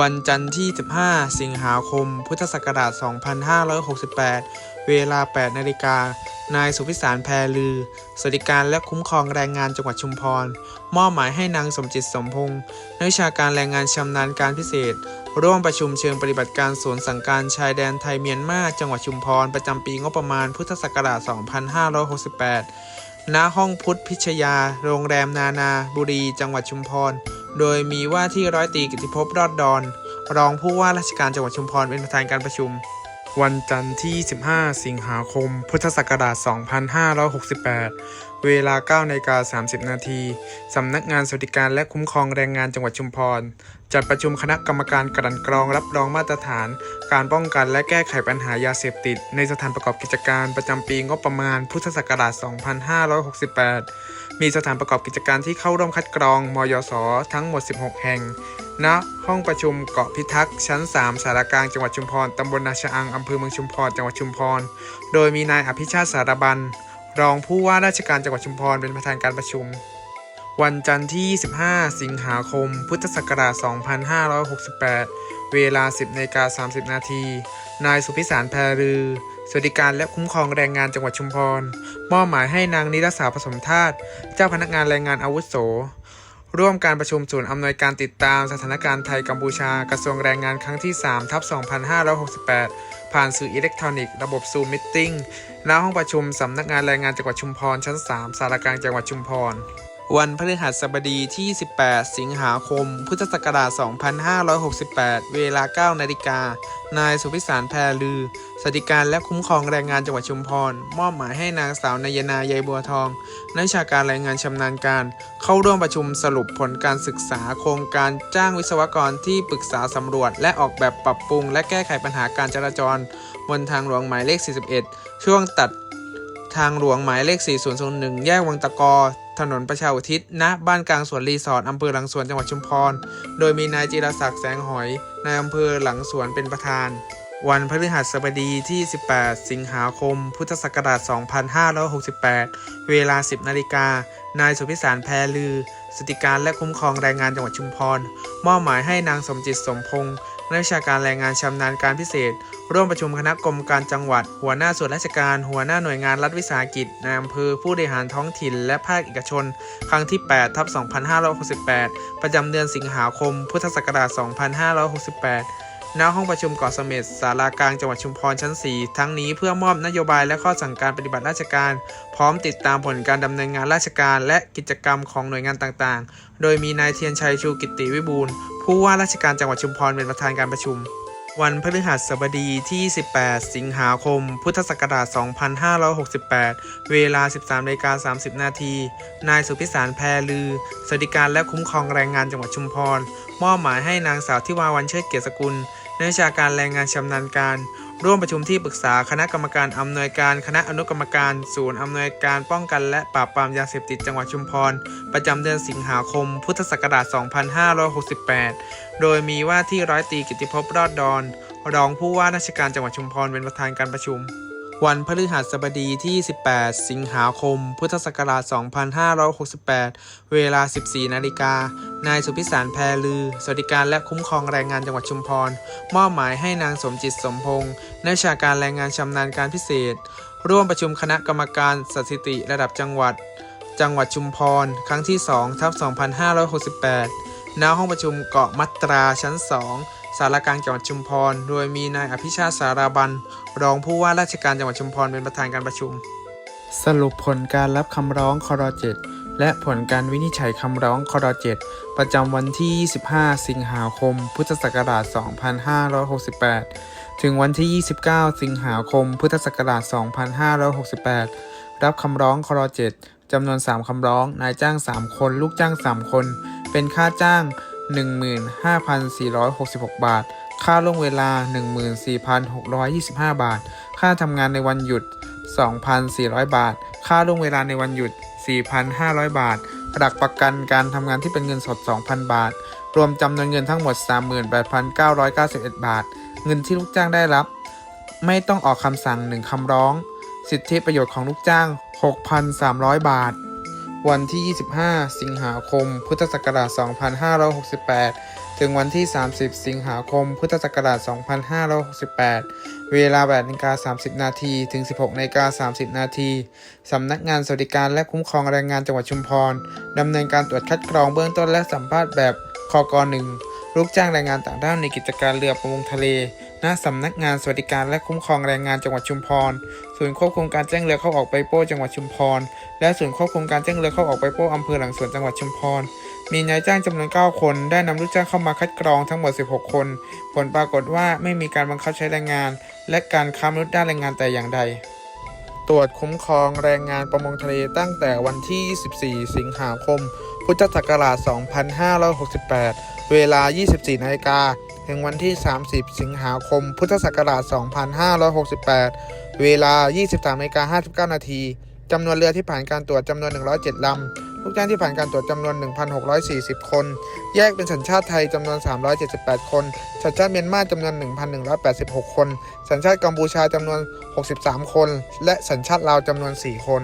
วันจันทร์ที่ 15 สิงหาคม พุทธศักราช 2568 เวลา 8 นาฬิกา นายสุพิสารแพรลือ สวัสดิการและคุ้มครองแรงงานจังหวัดชุมพร มอบหมายให้นางสมจิตสมพงศ์นักวิชาการแรงงานชำนาญการพิเศษ ร่วมประชุมเชิงปฏิบัติการศูนสังการชายแดนไทยเมียนมาจังหวัดชุมพร ประจำปีงบประมาณพุทธศักราช 2568 ณ ห้องพุทธพิชยา โรงแรมนานาบุรี จังหวัดชุมพร โดยมีว่าที่ร้อยตีกิติภพรอดดอน รองผู้ว่าราชการจังหวัดชุมพรเป็นประธานการประชุม วันจันทร์ที่ 15 สิงหาคม พุทธศักราช 2568 เวลา9นาฬิกา30 นาที สำนักงานสวัสดิการและคุ้มครองแรงงานจังหวัดชุมพร จัดประชุมคณะกรรมการกลั่นกรองรับรองมาตรฐาน การป้องกันและแก้ไขปัญหายาเสพติด ในสถานประกอบกิจการประจำปีงบประมาณ พุทธศักราช 2568 มีสถานประกอบกิจการที่เข้าร่วมคัดกรอง มยส ทั้งหมด 16 แห่ง ณห้องประชุมเกาะพิทักษ์ชั้น 3 สารกลางจังหวัดชุมพร ตำบลนาชะอัง อำเภอเมืองชุมพร จังหวัดชุมพร โดยมีนายอภิชาติสารบัน รองผู้ว่าราชการจังหวัดชุมพร เป็นประธานการประชุม วันจันทร์ที่ 25 สิงหาคม พุทธศักราช 2568 เวลา 10นาฬิกา30 นาที นายสุพิสารแพรือ สวัสดิการและคุ้มครองแรงงานจังหวัดชุมพร มอบหมายให้นางนิรสาผสมธาตุ เจ้าพนักงานแรงงานอาวุโส ร่วมการประชุมศูนย์อำนวยการติดตามสถานการณ์ไทยกัมพูชากระทรวงแรงงานครั้งที่ 3 ทับ 2568 ผ่านสื่ออิเล็กทรอนิกส์ระบบซูมมิทติ้งณห้องประชุมสำนักงานแรงงานจังหวัดชุมพรชั้น 3 สารกลางจังหวัดชุมพร วันพฤหัสบดีที่ 18 สิงหาคม พุทธศักราช 2568 เวลา 9 นาฬิกา นายสุพิสารแพรลือ สวัสดิการและคุ้มครองแรงงานจังหวัดชุมพร มอบหมายให้นางสาวนายนาใยบัวทอง นักวิชาการแรงงานชำนาญการ เข้าร่วมประชุมสรุปผลการศึกษาโครงการจ้างวิศวกรที่ปรึกษาสำรวจ และออกแบบปรับปรุง และแก้ไขปัญหาการจราจร บนทางหลวงหมายเลข 41 ช่วงตัดทางหลวงหมายเลข 4001 แยกวังตะกอ ถนนประชาอุทิศณบ้านกลางสวนรีสอร์ทอำเภอหลังสวนจังหวัดชุมพร โดยมีนายจิรศักดิ์แสงหอยนายอำเภอหลังสวนเป็นประธาน วันพฤหัสบดีที่ 18 สิงหาคม พุทธศักราช 2568 เวลา 10 นาฬิกา นายสุพิสารแพรลือ สติการและคุ้มครองแรงงานจังหวัดชุมพร มอบหมายให้นางสมจิตสมพงศ์ นักวิชาการแรงงานชำนาญการพิเศษ ร่วมประชุมคณะกรรมการจังหวัด หัวหน้าส่วนราชการ หัวหน้าหน่วยงานรัฐวิสาหกิจนายอำเภอผู้บริหารท้องถิ่น และภาคเอกชน ครั้งที่ 8 ทับ 2568 ประจำเดือนสิงหาคม พุทธศักราช 2568 ณห้องประชุมเกาะเสม็ดสารากลางจังหวัดชุมพรชั้น 4 ทั้งนี้เพื่อมอบนโยบายและข้อสั่งการปฏิบัติราชการ พร้อมติดตามผลการดำเนินงานราชการ และกิจกรรมของหน่วยงานต่างๆ โดยมีนายเทียนชัยชูกิติวิบูลผู้ว่าราชการจังหวัดชุมพรเป็นประธานการประชุม วันพฤหัสบดีที่ 18 สิงหาคม พุทธศักราช 2568 เวลา 13นาฬิกา30 นาที นายสุพิสารแพรลือ สวัสดิการและคุ้มครองแรงงานจังหวัดชุมพร มอบหมายให้นางสาวทิวาวันเชิดเกียรติสกุล นักวิชาการแรงงานชำนาญการ ร่วมประชุมที่ปรึกษาคณะกรรมการอำนวยการ คณะอนุกรรมการ ศูนย์อำนวยการป้องกันและปราบปรามยาเสพติดจังหวัดชุมพร ประจำเดือนสิงหาคม พุทธศักราช 2568 โดยมีว่าที่ร้อยตีกิติภพรอดดอน รองผู้ว่าราชการจังหวัดชุมพรเป็นประธานการประชุม วันพฤหัสบดีที่ 18 สิงหาคม พุทธศักราช 2568 เวลา 14 นาฬิกา นายสุพิสารแพรลือ สวัสดิการและคุ้มครองแรงงานจังหวัดชุมพร มอบหมายให้นางสมจิตสมพงศ์นักวิชาการแรงงานชำนาญการพิเศษ ร่วมประชุมคณะกรรมการสถิติระดับจังหวัด จังหวัดชุมพร ครั้งที่2ทับ2568 ณ ห้องประชุมเกาะมัตราชั้น 2 สารกลางจังหวัดชุมพร โดยมีนายอภิชาติสาราบัน รองผู้ว่าราชการจังหวัดชุมพรเป็นประธานการประชุม สรุปผลการรับคำร้องคร7และผลการวินิจฉัยคำร้องคร7ประจำวันที่ 25 สิงหาคม พุทธศักราช 2568 ถึงวันที่ 29 สิงหาคม พุทธศักราช 2568 รับคำร้องคร7จำนวน 3 คำร้อง นายจ้าง 3 คน ลูกจ้าง 3 คน เป็นค่าจ้าง 15,466 บาท ค่าล่วงเวลา 14,625 บาท ค่าทำงานในวันหยุด 2,400 บาท ค่าล่วงเวลาในวันหยุด 4,500 บาท หลักประกันการทำงานที่เป็นเงินสด 2,000 บาท รวมจำนวนเงินทั้งหมด 38,991 บาท เงินที่ลูกจ้างได้รับ ไม่ต้องออกคำสั่ง 1คำร้อง สิทธิประโยชน์ของลูกจ้าง 6,300 บาท วันที่ 25 สิงหาคม พุทธศักราช 2568 ถึงวันที่ 30 สิงหาคม พุทธศักราช 2568 เวลา8นาฬิกา30 นาที ถึง 16นาฬิกา30 นาที สำนักงานสวัสดิการและคุ้มครองแรงงานจังหวัดชุมพร ดำเนินการตรวจคัดกรองเบื้องต้นและสัมภาษณ์แบบคก1ลูกจ้างแรงงานต่างด้าวในกิจการเรือประมงทะเล ณสำนักงานสวัสดิการและคุ้มครองแรงงานจังหวัดชุมพร ศูนย์ควบคุมการแจ้งเรือเข้าออกไปโป้จังหวัดชุมพร และศูนย์ควบคุมการแจ้งเรือเข้าออกไปโป้อำเภอหลังสวนจังหวัดชุมพร มีนายจ้างจำนวน 9 คน ได้นำลูกจ้างเข้ามาคัดกรองทั้งหมด 16 คน ผลปรากฏว่าไม่มีการบังคับใช้แรงงาน และการค้ามนุษย์ด้านแรงงานแต่อย่างใด ตรวจคุ้มครองแรงงานประมงทะเลตั้งแต่วันที่ 24 สิงหาคม พุทธศักราช 2568 เวลา 24นาฬิกา ถึงวันที่ 30 สิงหาคม พุทธศักราช 2568 เวลา 23นาฬิกา59 นาทีจำนวนเรือที่ผ่านการตรวจจำนวน 107 ลำ ลูกจ้างที่ผ่านการตรวจจำนวน 1,640 คน แยกเป็นสัญชาติไทยจำนวน 378 คน สัญชาติเมียนมาจำนวน 1,186 คน สัญชาติกัมพูชาจำนวน 63 คน และสัญชาติลาวจำนวน 4 คน